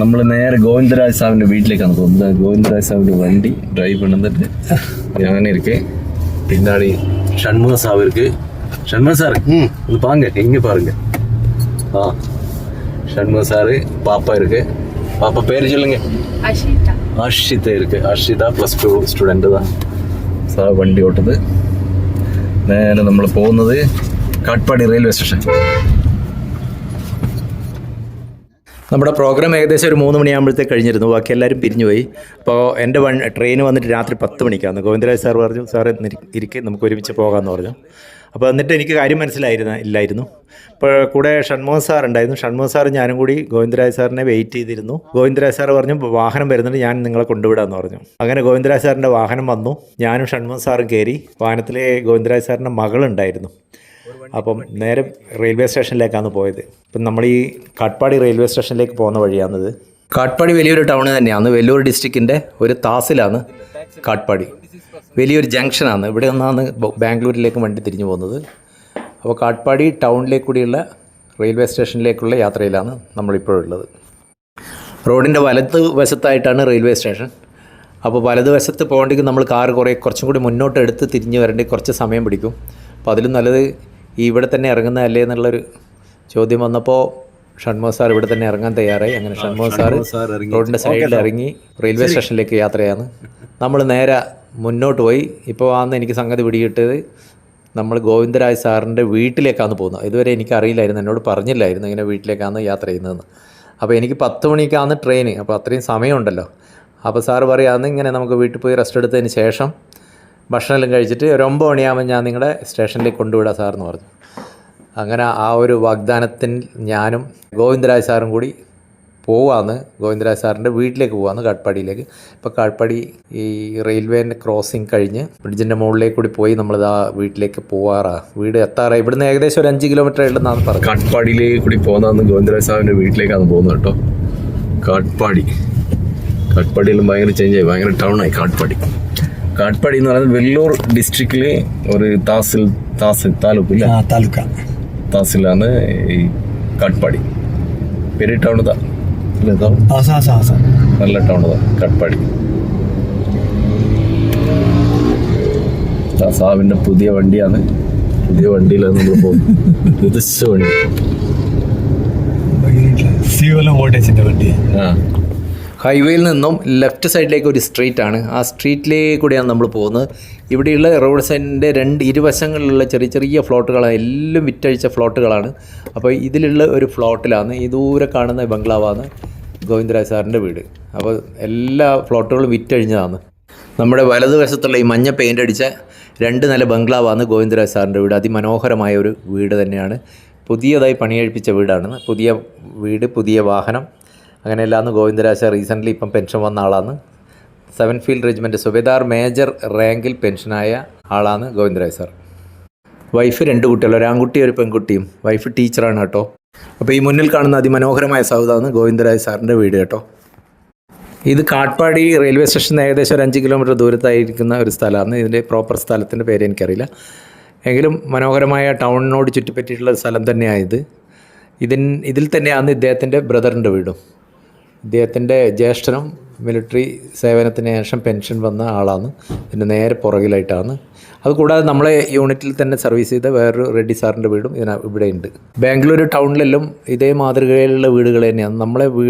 നമ്മൾ നേരെ ഗോവിന്ദരാജ് സാറിന്റെ വീട്ടിലേക്കാണ് പോകുന്നത്. ഗോവിന്ദരാജ് സാറിന്റെ വണ്ടി ഡ്രൈവ് പണിതിട്ട് അങ്ങനെ ഇരിക്കെ. പിന്നാടി ഷൺമുഖ സാവ് ഇருக்கு ഷൺമുഖ സാറ് ഒന്ന് പാങ്ക എങ്ങ പാറുങ്ക ആ ഷൺമുഖ സാറ് പാപ്പ இருக்கு പാപ്പ പേര് ചൊല്ലുങ്ക ആഷിത அஷிதா இருக்கு പ്ലസ് ടു டூ ஸ்டூடெண்ட் தான் വണ്ടി ഓട്ടത് നേരെ നമ്മൾ പോകുന്നത് കാട്ട്പാടി റെയിൽവേ സ്റ്റേഷൻ നമ്മുടെ പ്രോഗ്രാം ഏകദേശം ഒരു മൂന്ന് മണിയാകുമ്പോഴത്തേക്ക് കഴിഞ്ഞിരുന്നു. ബാക്കി എല്ലാവരും പിരിഞ്ഞുപോയി. അപ്പോൾ എന്റെ വൺ ട്രെയിൻ വന്നിട്ട് രാത്രി പത്ത് മണിക്കാണ്. ഗോവിന്ദരാജ് സാർ പറഞ്ഞു സാർ ഇരിക്കെ നമുക്ക് ഒരുമിച്ച് പോകാമെന്ന് പറഞ്ഞു. അപ്പോൾ എന്നിട്ട് എനിക്ക് കാര്യം മനസ്സിലായിരുന്ന ഇല്ലായിരുന്നു. അപ്പോൾ കൂടെ ഷൺമോഹൻ സാർ ഉണ്ടായിരുന്നു. ഷൺമോഹൻ സാർ ഞാനും കൂടി ഗോവിന്ദരാജ് സാറിനെ വെയിറ്റ് ചെയ്തിരുന്നു. ഗോവിന്ദരാജ് സാർ പറഞ്ഞു വാഹനം വരുന്നുണ്ട് ഞാൻ നിങ്ങളെ കൊണ്ടുവിടാമെന്ന് പറഞ്ഞു. അങ്ങനെ ഗോവിന്ദരാജ് സാറിന്റെ വാഹനം വന്നു. ഞാനും ഷൺമോഹൻ സാറും കയറി. വാഹനത്തിലെ ഗോവിന്ദരാജ് സാറിന്റെ മകളുണ്ടായിരുന്നു. അപ്പം നേരെ റെയിൽവേ സ്റ്റേഷനിലേക്കാണ് പോയത്. ഇപ്പം നമ്മൾ ഈ കാട്ട്പാടി റെയിൽവേ സ്റ്റേഷനിലേക്ക് പോകുന്ന വഴിയാണിത് കാട്ട്പാടി വലിയൊരു ടൗൺ തന്നെയാണ്. വെല്ലൂർ ഡിസ്ട്രിക്റ്റിന്റെ ഒരു താസിലാണ് കാട്ട്പാടി വലിയൊരു ജംഗ്ഷനാണ്. ഇവിടെ നിന്നാണ് ബാംഗ്ലൂരിലേക്കും വണ്ടി തിരിഞ്ഞു പോകുന്നത്. അപ്പോൾ കാട്ട്പാടി ടൗണിലേക്ക് കൂടിയുള്ള റെയിൽവേ സ്റ്റേഷനിലേക്കുള്ള യാത്രയിലാണ് നമ്മളിപ്പോഴുള്ളത്. റോഡിന്റെ വലത് വശത്തായിട്ടാണ് റെയിൽവേ സ്റ്റേഷൻ. അപ്പോൾ വലത് വശത്ത് പോകണമെങ്കിൽ നമ്മൾ കാർ കുറേ കുറച്ചും കൂടി മുന്നോട്ട് എടുത്ത് തിരിഞ്ഞ് വരേണ്ടി കുറച്ച് സമയം പിടിക്കും. അപ്പോൾ അതിലും നല്ലത് ഈ ഇവിടെ തന്നെ ഇറങ്ങുന്നതല്ലേ എന്നുള്ളൊരു ചോദ്യം വന്നപ്പോൾ ഷൺമോ സാർ ഇവിടെ തന്നെ ഇറങ്ങാൻ തയ്യാറായി. അങ്ങനെ ഷൺമോ സാർ റോഡിന്റെ സൈഡിൽ ഇറങ്ങി റെയിൽവേ സ്റ്റേഷനിലേക്ക് യാത്രയാണ്. നമ്മൾ നേരെ മുന്നോട്ട് പോയി. ഇപ്പോൾ ആന്ന് എനിക്ക് സംഗതി പിടികിട്ടത് നമ്മൾ ഗോവിന്ദരാജ് സാറിന്റെ വീട്ടിലേക്കാണ് പോകുന്നത്. ഇതുവരെ എനിക്കറിയില്ലായിരുന്നു എന്നോട് പറഞ്ഞില്ലായിരുന്നു ഇങ്ങനെ വീട്ടിലേക്കാണ് യാത്ര ചെയ്യുന്നതെന്ന്. അപ്പോൾ എനിക്ക് പത്ത് മണിക്കാണ് ട്രെയിൻ അപ്പോൾ അത്രയും സമയമുണ്ടല്ലോ. അപ്പോൾ സാറ് പറയാമെന്ന് ഇങ്ങനെ നമുക്ക് വീട്ടിൽ പോയി റെസ്റ്റ് എടുത്തതിന് ശേഷം ഭക്ഷണമെല്ലാം കഴിച്ചിട്ട് ഒരു ഒമ്പത് മണിയാകുമ്പോൾ ഞാൻ നിങ്ങളുടെ സ്റ്റേഷനിലേക്ക് കൊണ്ടുവിടാം സാറെന്ന് പറഞ്ഞു. അങ്ങനെ ആ ഒരു വാഗ്ദാനത്തിൽ ഞാനും ഗോവിന്ദരാജ് സാറും കൂടി പോവാന്ന് ഗോവിന്ദരാജ് സാറിന്റെ വീട്ടിലേക്ക് പോവാന്ന് കാട്ട്പാടിയിലേക്ക് ഇപ്പോൾ കാട്ട്പാടി ഈ റെയിൽവേന്റെ ക്രോസിങ് കഴിഞ്ഞ് ബ്രിഡ്ജിന്റെ മുകളിലേക്ക് കൂടി പോയി നമ്മളിതാ വീട്ടിലേക്ക് പോവാറാ. വീട് എത്താറായി. ഇവിടുന്ന് ഏകദേശം ഒരു അഞ്ച് കിലോമീറ്റർ ഉണ്ടെന്നാണ് പറഞ്ഞത്. കാട്ട്പാടിയിലേക്ക് കൂടി പോകുന്നതെന്ന് ഗോവിന്ദരാജ് സാറിന്റെ വീട്ടിലേക്കാണ് പോകുന്നത് കേട്ടോ. കാട്ട്പാടി കാട്ട്പാടിയിലും ഭയങ്കര ചേഞ്ച് ആയി. ഭയങ്കര ടൗൺ ആയി കാട്ട്പാടി കാട്ടുപാടി എന്ന് പറയുന്നത് വെള്ളൂർ ഡിസ്ട്രിക്റ്റിലെ ഒരു താസിൽ താസിൽ താലൂക്ക് ഇല്ല? താലൂക്ക. താസിലാണ് ഈ കാട്ടുപാടി പേര് ടൗൺ നല്ല ടൗൺ കാട്ടുപാടി സാബിന്റെ പുതിയ വണ്ടിയാണ്. പുതിയ വണ്ടിയിലാണ് നമ്മൾ പോകുന്നത്. വണ്ടി. ആ. ഹൈവേയിൽ നിന്നും ലെഫ്റ്റ് സൈഡിലേക്ക് ഒരു സ്ട്രീറ്റ് ആണ്. ആ സ്ട്രീറ്റിലേക്ക് കൂടെയാണ് നമ്മൾ പോകുന്നത്. ഇവിടെയുള്ള റോഡ് സൈഡിന്റെ രണ്ട് ഇരുവശങ്ങളിലുള്ള ചെറിയ ചെറിയ ഫ്ലോട്ടുകളാണ് എല്ലാം വിറ്റഴിച്ച ഫ്ലോട്ടുകളാണ് അപ്പോൾ ഇതിലുള്ള ഒരു ഫ്ലോട്ടിലാണ് ഈ ദൂരെ കാണുന്ന ബംഗ്ലാവാണ് ഗോവിന്ദരാജ് സാറിന്റെ വീട്. അപ്പോൾ എല്ലാ ഫ്ലോട്ടുകളും വിറ്റഴിഞ്ഞതാണ്. നമ്മുടെ വലതുവശത്തുള്ള ഈ മഞ്ഞ പെയിന്റ് അടിച്ച രണ്ട് നില ബംഗ്ലാവാണ് ഗോവിന്ദരാജ് സാറിന്റെ വീട്. അതിമനോഹരമായ ഒരു വീട് തന്നെയാണ്. പുതിയതായി പണിയഴിപ്പിച്ച വീടാണ്. പുതിയ വീട് പുതിയ വാഹനം അങ്ങനെയല്ലാന്ന് ഗോവിന്ദരാജ റീസെന്റ്ലി ഇപ്പം പെൻഷൻ വന്ന ആളാണ് seven field regiment subedar major റാങ്കിൽ പെൻഷനായ ആളാണ് ഗോവിന്ദരാജ് സാർ വൈഫ് രണ്ട് കുട്ടികൾ ഒരു ആൺകുട്ടി ഒരു പെൺകുട്ടിയും. വൈഫ് ടീച്ചറാണ് കേട്ടോ. അപ്പോൾ ഈ മുന്നിൽ കാണുന്ന അതിമനോഹരമായ സൗദാണ് ഗോവിന്ദരാജ് സാറിന്റെ വീട് കേട്ടോ. ഇത് കാട്ട്പാടി റെയിൽവേ സ്റ്റേഷൻ ഏകദേശം ഒരു അഞ്ച് കിലോമീറ്റർ ദൂരത്തായിരിക്കുന്ന ഒരു സ്ഥലമാണ്. ഇതിന്റെ പ്രോപ്പർ സ്ഥലത്തിന്റെ പേര് എനിക്കറിയില്ല. എങ്കിലും മനോഹരമായ ടൗണിനോട് ചുറ്റിപ്പറ്റിയിട്ടുള്ള സ്ഥലം തന്നെയാണ് ഇത്. ഇതിൻ ഇതിൽ തന്നെയാണ് ഇദ്ദേഹത്തിന്റെ ബ്രദറിന്റെ വീടും. ഇദ്ദേഹത്തിന്റെ ജ്യേഷ്ഠനും മിലിറ്ററി സേവനത്തിന് ശേഷം പെൻഷൻ വന്ന ആളാണ്. പിന്നെ നേരെ പുറകിലായിട്ടാണ്. അതുകൂടാതെ നമ്മളെ യൂണിറ്റിൽ തന്നെ സർവീസ് ചെയ്ത വേറൊരു റെഡ്ഡി സാറിന്റെ വീടും ഇതിന ഇവിടെ ഉണ്ട്. ബാംഗ്ലൂർ ടൗണിലെല്ലാം ഇതേ മാതൃകയിലുള്ള വീടുകൾ തന്നെയാണ്. നമ്മളെ വീ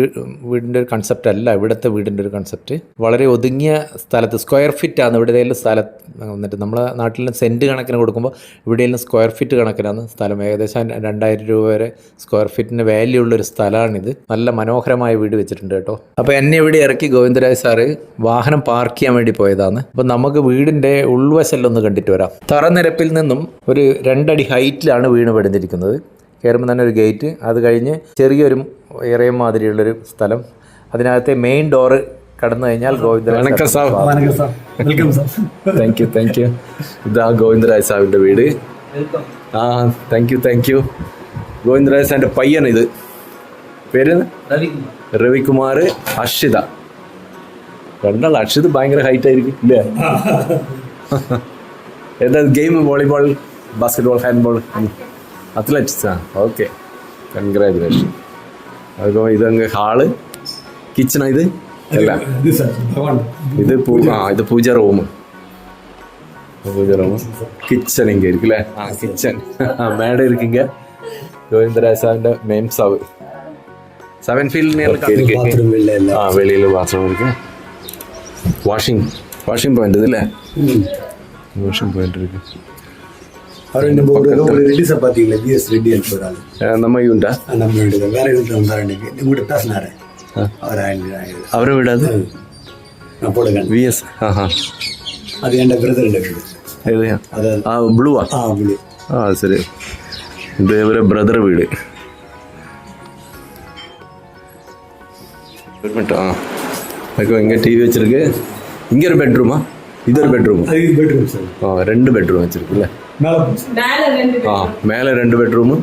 വീടിന്റെ ഒരു കൺസെപ്റ്റ് അല്ല ഇവിടുത്തെ വീടിന്റെ ഒരു കൺസെപ്റ്റ് വളരെ ഒതുങ്ങിയ സ്ഥലത്ത് സ്ക്വയർ ഫിറ്റാണ് ഇവിടെ ഇവിടെയെല്ലാം സ്ഥലം വന്നിട്ട് നമ്മൾ നാട്ടിൽ സെന്റ് കണക്കിന് കൊടുക്കുമ്പോൾ ഇവിടെയെല്ലാം സ്ക്വയർ ഫീറ്റ് കണക്കിനാണ് സ്ഥലം. ഏകദേശം രണ്ടായിരം രൂപ വരെ സ്ക്വയർ ഫീറ്റിന് വാല്യൂ ഉള്ളൊരു സ്ഥലമാണിത്. നല്ല മനോഹരമായ വീട് വെച്ചിട്ടുണ്ട് കേട്ടോ. അപ്പോൾ എന്നെ ഇവിടെ ഇറക്കി ഗോവിന്ദരാജ് സാറ് വാഹനം പാർക്ക് ചെയ്യാൻ വേണ്ടി പോയതാണ്. അപ്പോൾ നമുക്ക് വീടിന്റെ ഉൾവശല്ലൊന്ന് കണ്ടിട്ട് വരാം. തറനിരപ്പിൽ നിന്നും ഒരു രണ്ടടി ഹൈറ്റിലാണ് വീണ് പെടുന്നിരിക്കുന്നത് കയറുമ്പോൾ തന്നെ ഒരു ഗേറ്റ് അത് കഴിഞ്ഞ് ചെറിയൊരു ഏറിയം മാതിരിയുള്ളൊരു സ്ഥലം. അതിനകത്തെ മെയിൻ ഡോറ് കടന്നു കഴിഞ്ഞാൽ Govindaraj sir thank you thank you ഇതാ ഗോവിന്ദരാജ് സാറിന്റെ വീട്. ആ thank you thank you Govindaraj സാറിന്റെ പയ്യൻ ഇത്. പേര് രവികുമാർ. അക്ഷിത രണ്ടാൾ അക്ഷിത് ഭയങ്കര ഹൈറ്റ് ആയിരിക്കും ഇല്ലേ? എന്താ game volleyball basketball handball athletics ആ? ഓക്കെ കൺഗ്രാജുലേഷൻ അതുപോലെ ഇതങ്ങ് ഹാൾ കിച്ചണ ഇത്? അല്ല. ഇത് പൂജ ആ ഇത് puja room. Puja room. Kitchen എങ്കിൽ ഇരിക്കും അല്ലേ? ആ കിച്ചൺ. മേഡം ഇരിക്കിങ്ക ഗോവിന്ദരാജാവിന്റെ മെയിൻ സവ് സെവൻ ഫീൽഡിൽ ആ വെളിയിൽ ബാത്റൂം ഇരിക്കും. വാഷിംഗ് വാഷിംഗ് പോയിന്റ് ഇതല്ലേ വാഷിംഗ് പോയിന്റ് ഇരിക്കും. ನಮ್ಮ ಇವಂಟಾ ನಮ್ಮ ಇವಂಟಾ ಬೇರೆ ಇವಂಟಾ ಉದಾಹರಣೆಗೆ ನಿಮ್ಗೆ ಟಸ್ನಾರೆ അവരെ വീടാത് വിഎസ് ആ ഹാ അത് എൻ്റെ ബ്രദറിൻ്റെ വീട് അത് ആ ബ്ലൂവാ ആ ബ്ലൂ ആ ശരി ഇത് ഇവരെ ബ്രദർ വീട് ഒരു മിനിറ്റ് ആ அதுக்கு எங்கே டிவி வச்சிருக்கு. இங்கே ஒரு பெட்ரூமா இது ஒரு பெட்ரூம் பெட்ரூம் சார் ஆ ரெண்டு பெட்ரூம் வச்சிருக்குல்ல. மேலே ஆ மேலே ரெண்டு பெட்ரூமு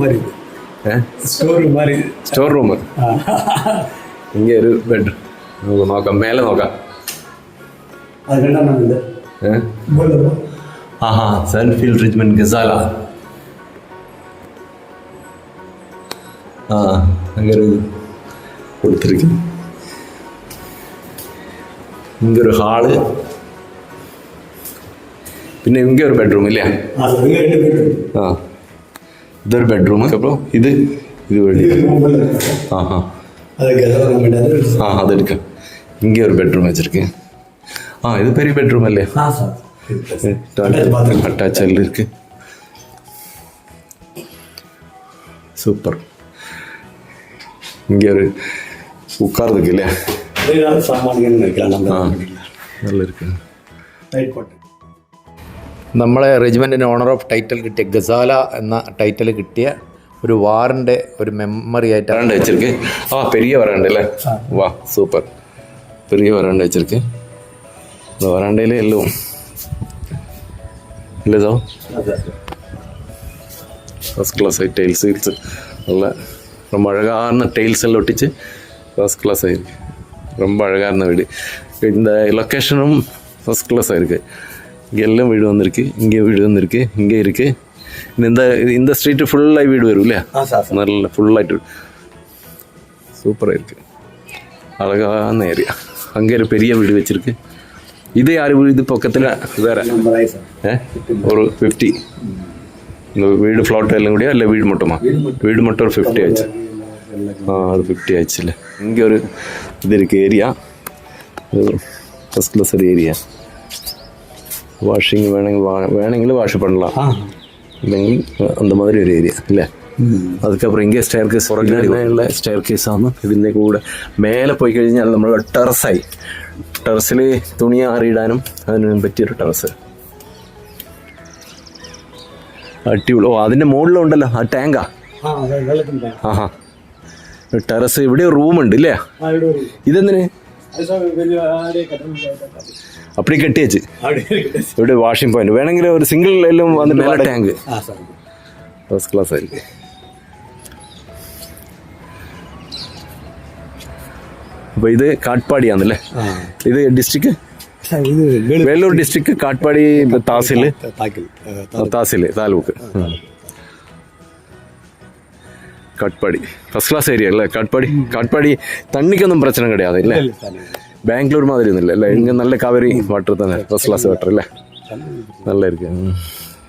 மாதிரி. ஸ்டோர் ரூம் மாதிரி இது ഏ ஸ்டோர் ரூம் மாதிரி സ്റ്റോർ റൂം ஆ. ഇങ്ങനെ ഒരു ബെഡ് നമുക്ക് നോക്കാം മേലെ നോക്കാം அது ரெண்டாம் நாள் இல்லை ഏ போதும் ആഹാ സൺഫീൽഡ് ട്രീറ്റ്മെന്റ് ഗസാല ആ അങ്ങനെ കൊടുത്തിരിക്കുന്നു ഇങ്ങൊരു ഹാള് പിന്നെ ഇങ്ങ ഒരു ബെഡ്റൂം ഇല്ലേ ஆ இது ஒரு பெட்ரூமு அப்புறம் இது இது ஒரு ஆஹா. ஆ அது இருக்கு இங்கே ஒரு பெட்ரூம் வச்சுருக்கேன். ஆ இது பெரிய பெட்ரூம் இல்லையா அட்டாச் இருக்கு. சூப்பர் இங்கே ஒரு உட்கார்றதுக்கு இல்லையா? நல்லா இருக்கு. നമ്മളെ റെജിമെൻറ്റിന് ഓണർ ഓഫ് ടൈറ്റിൽ കിട്ടിയ ഗസാല എന്ന ടൈറ്റിൽ കിട്ടിയ ഒരു വാറിൻ്റെ ഒരു മെമ്മറി ആയിട്ട് வராண்டை வச்சிருக்கு ஆ பெரிய வராண்டை இல்லை வா சூப்பர் பெரிய வராண்டை வச்சிருக்கு இந்த வராண்டையில எல்லாம் இல்லை சார் ஃபஸ்ட் கிளாஸ் ஆகி டைல்ஸ் ஹீல்ஸ் நல்ல ரொம்ப அழகான டைல்ஸ் எல்லாம் ஒட்டிச்சு ஃபஸ்ட் கிளாஸ் ஆகிருக்கு ரொம்ப அழகான வீடு இந்த லொக்கேஷனும் ஃபஸ்ட் கிளாஸ் ஆகிருக்கு இங்கே எல்லாம் வீடு வந்திருக்கு இங்கே வீடு வந்திருக்கு இங்கே இருக்குது இந்த இந்த ஸ்ட்ரீட்டு ஃபுல்லாக வீடு வரும் இல்லையா நல்ல ஃபுல்லாகிட்டு சூப்பராக இருக்குது அழகான ஏரியா அங்கே ஒரு பெரிய வீடு வச்சுருக்கு இது யார் இது பக்கத்தில் வேறு ஒரு ஃபிஃப்டி இந்த வீடு ஃப்ளாட் எல்லாம் கூடயா இல்லை வீடு மட்டுமா வீடு மட்டும் ஒரு ஃபிஃப்டி ஆச்சு ஆ அது ஃபிஃப்டி ஆச்சு இல்லை இங்கே ஒரு இது இருக்குது ஏரியா ஃபஸ்ட் கிளாஸ் ஒரு ஏரியா വാഷിങ് വേണമെങ്കിൽ വേണമെങ്കിൽ വാഷ് பண்ணலாம் അല്ലെങ്കിൽ அந்த மாதிரி ഒരു ഏരിയ അല്ലേ? അതുക്കപ്പുറം ഇങ്ങനെ സ്റ്റെയർ കേസ് പുറകിലുള്ള സ്റ്റെയർ കേസാണ് ഇതിന്റെ കൂടെ മേലെ പോയി കഴിഞ്ഞാൽ നമ്മൾ ടെറസായി. ടെറസിൽ തുണി അറിയിടാനും അതിന് പറ്റിയൊരു ടെറസ്. അടിപൊളി. ഓ അതിന്റെ മുകളിലുണ്ടല്ലോ ആ ടാങ്കാ. ആഹാ. ടെറസ് ഇവിടെ റൂമുണ്ട് ഇല്ലേ? ഇതെന്തിന്? அது சார் வெளியே ஆடே கட்டணும் അപ്പടി കെട്ടി വെച്ച് அப்படியே இருக்கு ഇവിടെ വാഷിംഗ് പോയിന്റ് വേണമെങ്കിൽ ഒരു സിംഗിൾ എല്ലാം വന്നിട്ട് മേലെ ടാങ്ക് ஆ சார் ഫസ്റ്റ് ക്ലാസ് ആയിരിക്കും അപ്പൊ ഇത് കാട്ട്പാടിയാണല്ലേ ஆ ഇത് ഡിസ്ട്രിക്ട് சார் இது வேலூர் വേലൂർ ഡിസ്ട്രിക്ട് കാട്ട്പാടി താസിൽ தாக்கல் താസിൽ taluk Katpadi first class area അല്ലേ കാട്ട്പാടി കാട്ട്പാടി തണ്ണിക്കൊന്നും പ്രശ്നം കിടയാതെ ഇല്ലേ ബാംഗ്ലൂർ മാതിരി ഒന്നുമില്ല അല്ലേ ഇങ്ങനെ നല്ല കാവേരി വാട്ടർ തന്നെ ഫസ്റ്റ് ക്ലാസ് വാട്ടർ അല്ലേ നല്ല ഇരിക്കും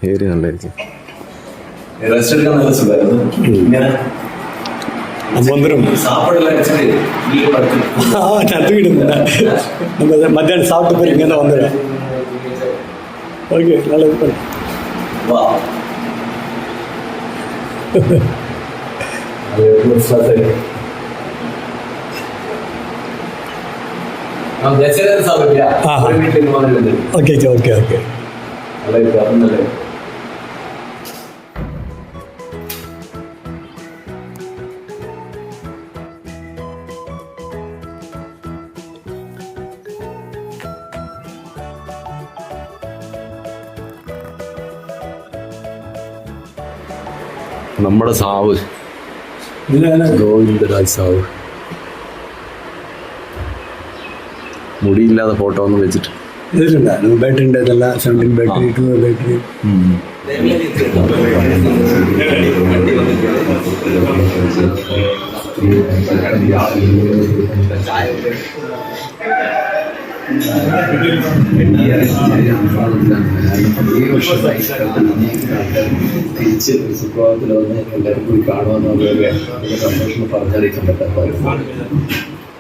ഏരിയ നല്ല ഇരിക്കും റെസ്റ്റ് എടുക്കാൻ നല്ല സുഖമായിരുന്നു நம்ம வந்துடும் சாப்பாடுலாம் வச்சுட்டு வீட்டுல படுத்து ஆ நான் தூக்கிட்டு நம்ம இதை மத்தியானம் சாப்பிட்ட பிறகு இங்கே தான் வந்துடுறேன் ஓகே நல்லா இது பண்ணு வா ഓക്കെ ഓക്കെ നമ്മുടെ സാവ് മുടിയില്ലാതെ ഫോട്ടോ ഒന്നും വെച്ചിട്ട്. ബാറ്ററി ബാറ്ററി ടു ബാറ്ററി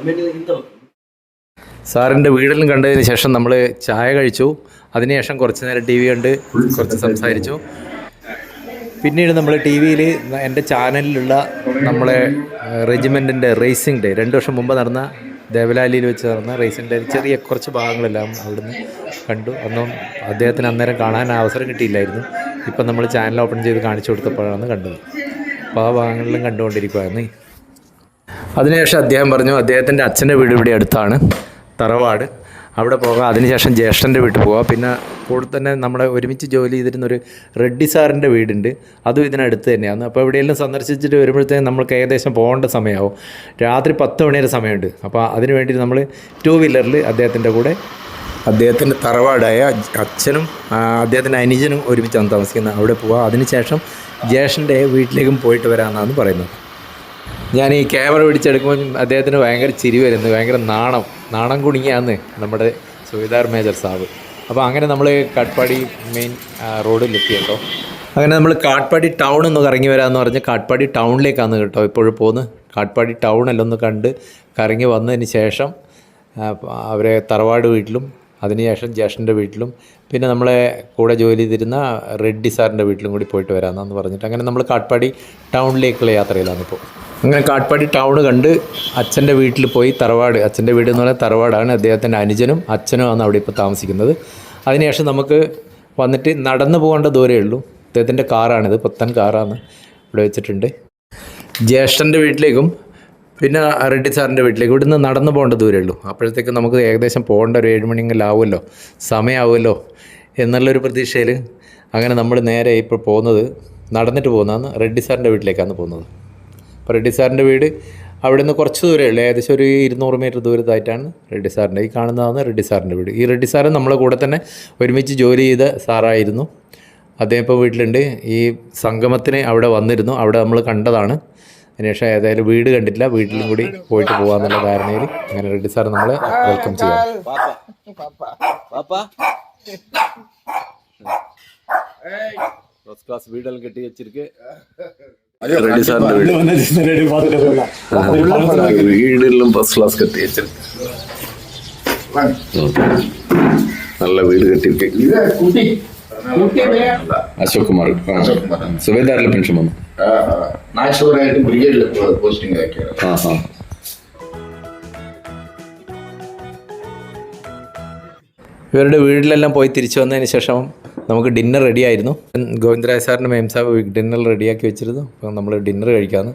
സാറിന്റെ സാറിന്റെ വീടിലും കണ്ടതിന് ശേഷം നമ്മൾ ചായ കഴിച്ചു. അതിനുശേഷം കുറച്ച് നേരം ടി വി കണ്ട് കുറച്ച് സംസാരിച്ചു. പിന്നീട് നമ്മൾ ടി വിയിൽ എന്റെ ചാനലിലുള്ള നമ്മളെ റെജിമെന്റിന്റെ റേസിംഗ് ഡേ രണ്ട് വർഷം മുമ്പ് നടന്ന ദേവലാലിയിൽ വെച്ച് നടന്ന റേസിന്റെ ചെറിയ കുറച്ച് ഭാഗങ്ങളെല്ലാം അവിടുന്ന് കണ്ടു. അന്നും അദ്ദേഹത്തിന് അന്നേരം കാണാൻ അവസരം കിട്ടിയില്ലായിരുന്നു. ഇപ്പം നമ്മൾ ചാനൽ ഓപ്പൺ ചെയ്ത് കാണിച്ചു കൊടുത്തപ്പോഴാണ് കണ്ടത്. അപ്പോൾ ആ ഭാഗങ്ങളിലും കണ്ടുകൊണ്ടിരിക്കുവായിരുന്നു. അതിനുശേഷം അദ്ദേഹം പറഞ്ഞു അദ്ദേഹത്തിന്റെ അച്ഛന്റെ വീട് ഇവിടെ അടുത്താണ്. തറവാട്. അവിടെ പോകാം. അതിനുശേഷം ജ്യേഷ്ഠന്റെ വീട്ടിൽ പോകാം. പിന്നെ കൂടെ തന്നെ നമ്മുടെ ഒരുമിച്ച് ജോലി ചെയ്തിരുന്ന ഒരു റെഡ്ഡി സാറിന്റെ വീടുണ്ട്. അതും ഇതിനടുത്ത് തന്നെയാണ്. അപ്പോൾ എവിടെയെല്ലാം സന്ദർശിച്ചിട്ട് വരുമ്പോഴത്തേക്കും നമ്മൾക്ക് ഏകദേശം പോകേണ്ട സമയമാവും. രാത്രി പത്ത് മണിവരെ സമയമുണ്ട്. അപ്പോൾ അതിന് വേണ്ടി നമ്മൾ ടു വീലറിൽ അദ്ദേഹത്തിന്റെ കൂടെ അദ്ദേഹത്തിന്റെ തറവാടായ അച്ഛനും അദ്ദേഹത്തിന്റെ അനുജനും ഒരുമിച്ചാണ് താമസിക്കുന്നത്. അവിടെ പോകാം. അതിനുശേഷം ജ്യേഷ്ഠന്റെ വീട്ടിലേക്കും പോയിട്ട് വരാമെന്നാണ് പറയുന്നത്. ഞാൻ ഈ ക്യാമറ പിടിച്ചെടുക്കുമ്പോൾ അദ്ദേഹത്തിന് ഭയങ്കര ചിരി വരുന്നു ഭയങ്കര നാണം. നാണം കുടുങ്ങിയാന്ന് നമ്മുടെ സുവിധാർ മേജർ സാബ്. അപ്പോൾ അങ്ങനെ നമ്മൾ കാട്ട്പാടി മെയിൻ റോഡിലെത്തി കേട്ടോ അങ്ങനെ നമ്മൾ കാട്ട്പാടി ടൗൺ ഒന്ന് കറങ്ങി വരാമെന്ന് പറഞ്ഞ് കാട്ട്പാടി ടൗണിലേക്കാണ് കേട്ടോ ഇപ്പോഴും പോകുന്നത് കാട്ട്പാടി എല്ലാം ഒന്ന് കണ്ട് കറങ്ങി വന്നതിന് ശേഷം അവരെ തറവാട് വീട്ടിലും അതിനുശേഷം ജ്യേഷ്ഠന്റെ വീട്ടിലും പിന്നെ നമ്മളെ കൂടെ ജോലി ചെയ്തിരുന്ന റെഡ്ഡി സാറിന്റെ വീട്ടിലും കൂടി പോയിട്ട് വരാമെന്നു പറഞ്ഞിട്ട്. അങ്ങനെ നമ്മൾ കാട്ട്പാടി ടൗണിലേക്കുള്ള യാത്രയിലാണ് ഇപ്പോൾ. അങ്ങനെ കാട്ട്പാടി ടൗൺ കണ്ട് അച്ഛന്റെ വീട്ടിൽ പോയി തറവാട് അച്ഛന്റെ വീട് എന്ന് പറഞ്ഞാൽ തറവാടാണ്. അദ്ദേഹത്തിന്റെ അനുജനും അച്ഛനുമാണ് അവിടെ ഇപ്പോൾ താമസിക്കുന്നത്. അതിനുശേഷം നമുക്ക് വന്നിട്ട് നടന്നു പോകേണ്ട ദൂരമേ ഉള്ളൂ. അദ്ദേഹത്തിന്റെ കാറാണിത് പുത്തൻ കാറാണ് ഇവിടെ വെച്ചിട്ടുണ്ട്. ജ്യേഷ്ഠന്റെ വീട്ടിലേക്കും പിന്നെ റെഡ്ഡി സാറിന്റെ വീട്ടിലേക്ക്. ഇവിടുന്ന് നടന്നു പോകേണ്ട ദൂരമേ ഉള്ളൂ. അപ്പോഴത്തേക്ക് നമുക്ക് ഏകദേശം പോകേണ്ട ഒരു ഏഴ് മണിയെങ്കിലും ആവുമല്ലോ സമയമാവുമല്ലോ എന്നുള്ളൊരു പ്രതീക്ഷയിൽ അങ്ങനെ നമ്മൾ നേരെ ഇപ്പോൾ പോകുന്നത് നടന്നിട്ട് പോകുന്നതാണ് റെഡ്ഡി സാറിന്റെ വീട്ടിലേക്കാണ് പോകുന്നത്. അപ്പോൾ റെഡ്ഡി സാറിന്റെ വീട് അവിടെ നിന്ന് കുറച്ച് ദൂരമേ ഉള്ളൂ. ഏകദേശം ഒരു ഇരുന്നൂറ് മീറ്റർ ദൂരത്തായിട്ടാണ് റെഡ്ഡി സാറിന്റെ ഈ കാണുന്നതാണ് റെഡ്ഡി സാറിന്റെ വീട്. ഈ റെഡ്ഡി സാറ് നമ്മളെ കൂടെ തന്നെ ഒരുമിച്ച് ജോലി ചെയ്ത സാറായിരുന്നു. അദ്ദേഹം ഇപ്പോൾ വീട്ടിലുണ്ട്. ഈ സംഗമത്തിന് അവിടെ വന്നിരുന്നു. അവിടെ നമ്മൾ കണ്ടതാണ്. അതിനുശേഷം ഏതായാലും വീട് കണ്ടിട്ടില്ല. വീട്ടിലും കൂടി പോയിട്ട് പോവാന്നുള്ള ധാരണയിൽ അങ്ങനെ റെഡ്ഡി സാർ നമ്മൾ വെൽക്കം ചെയ്യാം. ഫസ്റ്റ് ഫസ്റ്റ് ക്ലാസ് കെട്ടി വെച്ചിരിക്കും. നല്ല വീട് കെട്ടിയിരിക്കും അശോക് കുമാർ സുബേദാറിലെ പെൻഷൻ വന്നു. നാച്ചുറലായിട്ട് ബ്രിഗേഡിൽ പോസ്റ്റിംഗ് ആക്കിയത് ആ ആ. ഇവരുടെ വീട്ടിലെല്ലാം പോയി തിരിച്ചു വന്നതിന് ശേഷം നമുക്ക് ഡിന്നർ റെഡി ആയിരുന്നു ഗോവിന്ദരായ സാറിന്റെ മേം സാബ് ഡിന്നർ റെഡിയാക്കി വെച്ചിരുന്നു. അപ്പോൾ നമ്മൾ ഡിന്നർ കഴിക്കാമെന്ന്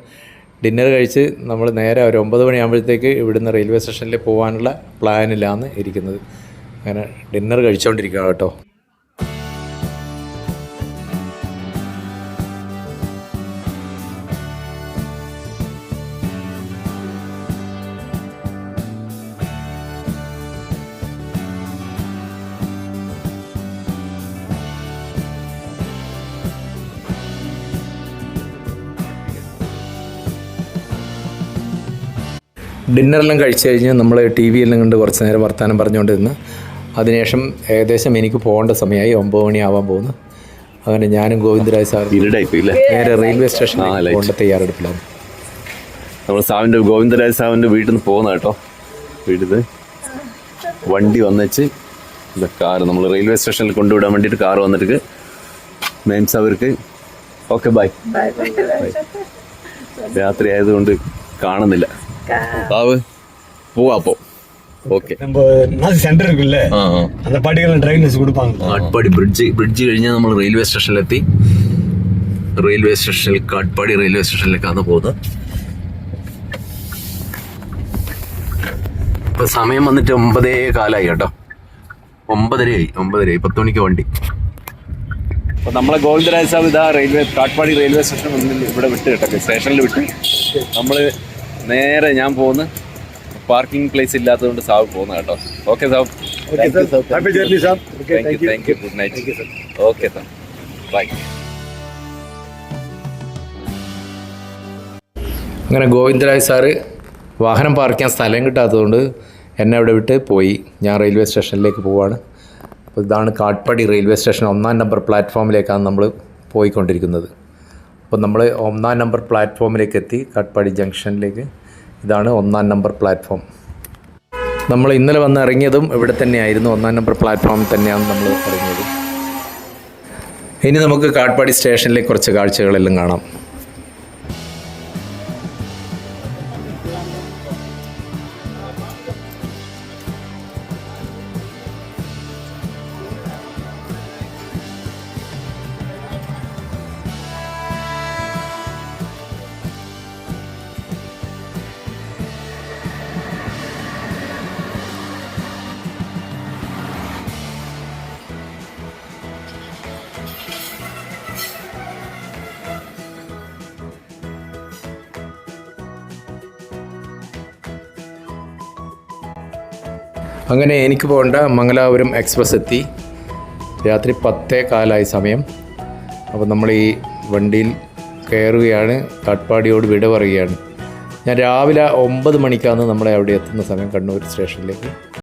ഡിന്നർ കഴിച്ച് നമ്മൾ നേരെ ഒരു ഒമ്പത് മണിയാകുമ്പോഴത്തേക്ക് ഇവിടുന്ന് റെയിൽവേ സ്റ്റേഷനിൽ പോകാനുള്ള പ്ലാനിലാണ് ഇരിക്കുന്നത്. അങ്ങനെ ഡിന്നർ കഴിച്ചുകൊണ്ടിരിക്കുക കേട്ടോ. ഡിന്നറെല്ലാം കഴിച്ചു കഴിഞ്ഞ് നമ്മൾ ടി വിയെല്ലാം കണ്ട് കുറച്ച് നേരം വർത്തമാനം പറഞ്ഞുകൊണ്ടിരുന്ന് അതിനുശേഷം ഏകദേശം എനിക്ക് പോകേണ്ട സമയമായി ഒമ്പത് മണിയാവാൻ പോകുന്നു. അങ്ങനെ ഞാനും ഗോവിന്ദരാജ് സാർ നേരെ റെയിൽവേ സ്റ്റേഷൻ പോകേണ്ട തയ്യാറെടുപ്പിലാണ്. നമ്മൾ സാവിന്റെ ഗോവിന്ദരാജ് സാവിന്റെ വീട്ടിൽ നിന്ന് പോകുന്ന കേട്ടോ. വീട്ടിൽ വണ്ടി വന്നേച്ച് ഇത് കാർ നമ്മൾ റെയിൽവേ സ്റ്റേഷനിൽ കൊണ്ടുവിടാൻ വേണ്ടിയിട്ട് കാർ വന്നിട്ട് മെയിൻസ് അവർക്ക് ഓക്കെ ബൈ. രാത്രി ആയതുകൊണ്ട് കാണുന്നില്ല. സാവ് പോവാ അപ്പോ ഓക്കെ நம்ம நாசி சென்டர் இருக்குல்ல ആ ആ அந்த பாட்டிகள் டிரைனேஜ் கொடுப்பாங்க കാട്ട്പാടി ബ്രിഡ്ജ് ബ്രിഡ്ജ് കഴിഞ്ഞാൽ നമ്മൾ റെയിൽവേ സ്റ്റേഷനിലെത്തി റെയിൽവേ സ്റ്റേഷനിൽ കാട്ട്പാടി റെയിൽവേ സ്റ്റേഷനിലേക്കാണ് പോകുന്നത് ഇപ്പൊ സമയം വന്നിട്ട് ഒമ്പതേ കാലായി കേട്ടോ ഒമ്പതരയായി ഒമ്പതരയായി പത്ത് മണിക്ക് വണ്ടി അപ്പൊ നമ്മളെ ഗോവിന്ദരാജ് സാബ് ഇതാ റെയിൽവേ കാട്ട്പാടി റെയിൽവേ സ്റ്റേഷൻ മുന്നിൽ ഇവിടെ വിട്ട് കേട്ടോ സ്റ്റേഷനിൽ വിട്ട് നമ്മള് നേരെ ഞാൻ പോകുന്നു. പാർക്കിംഗ് പ്ലേസ് ഇല്ലാത്തതുകൊണ്ട് സാബ് പോകുന്ന കേട്ടോ. Okay saab journey good night okay sir bye അങ്ങനെ ഗോവിന്ദരായ സാറ് വാഹനം പാർക്ക് ചെയ്യാൻ സ്ഥലം കിട്ടാത്തതുകൊണ്ട് എന്നെ അവിടെ വിട്ട് പോയി. ഞാൻ റെയിൽവേ സ്റ്റേഷനിലേക്ക് പോവാണ്. അപ്പോൾ ഇതാണ് കാട്ട്പടി റെയിൽവേ സ്റ്റേഷൻ ഒന്നാം നമ്പർ പ്ലാറ്റ്ഫോമിലേക്കാണ് നമ്മൾ പോയിക്കൊണ്ടിരിക്കുന്നത്. അപ്പോൾ നമ്മൾ ഒന്നാം നമ്പർ പ്ലാറ്റ്ഫോമിലേക്ക് എത്തി കാട്ട്പാടി ജംഗ്ഷനിലേക്ക്. ഇതാണ് ഒന്നാം നമ്പർ പ്ലാറ്റ്ഫോം. നമ്മൾ ഇന്നലെ വന്ന് ഇറങ്ങിയതും ഇവിടെ തന്നെയായിരുന്നു. ഒന്നാം നമ്പർ പ്ലാറ്റ്ഫോമിൽ തന്നെയാണ് നമ്മൾ ഇറങ്ങിയത്. ഇനി നമുക്ക് കാട്ട്പാടി സ്റ്റേഷനിലെ കുറച്ച് കാഴ്ചകളെല്ലാം കാണാം. അങ്ങനെ എനിക്ക് പോകേണ്ട മംഗലാപുരം എക്സ്പ്രസ് എത്തി. രാത്രി പത്തേ കാലായി സമയം. അപ്പോൾ നമ്മൾ ഈ വണ്ടിയിൽ കയറുകയാണ് കാട്ട്പാടിയോട് വിട പറയുകയാണ്. ഞാൻ രാവിലെ ഒമ്പത് മണിക്കാണ് നമ്മളെ അവിടെ എത്തുന്ന സമയം കണ്ണൂർ സ്റ്റേഷനിലേക്ക്.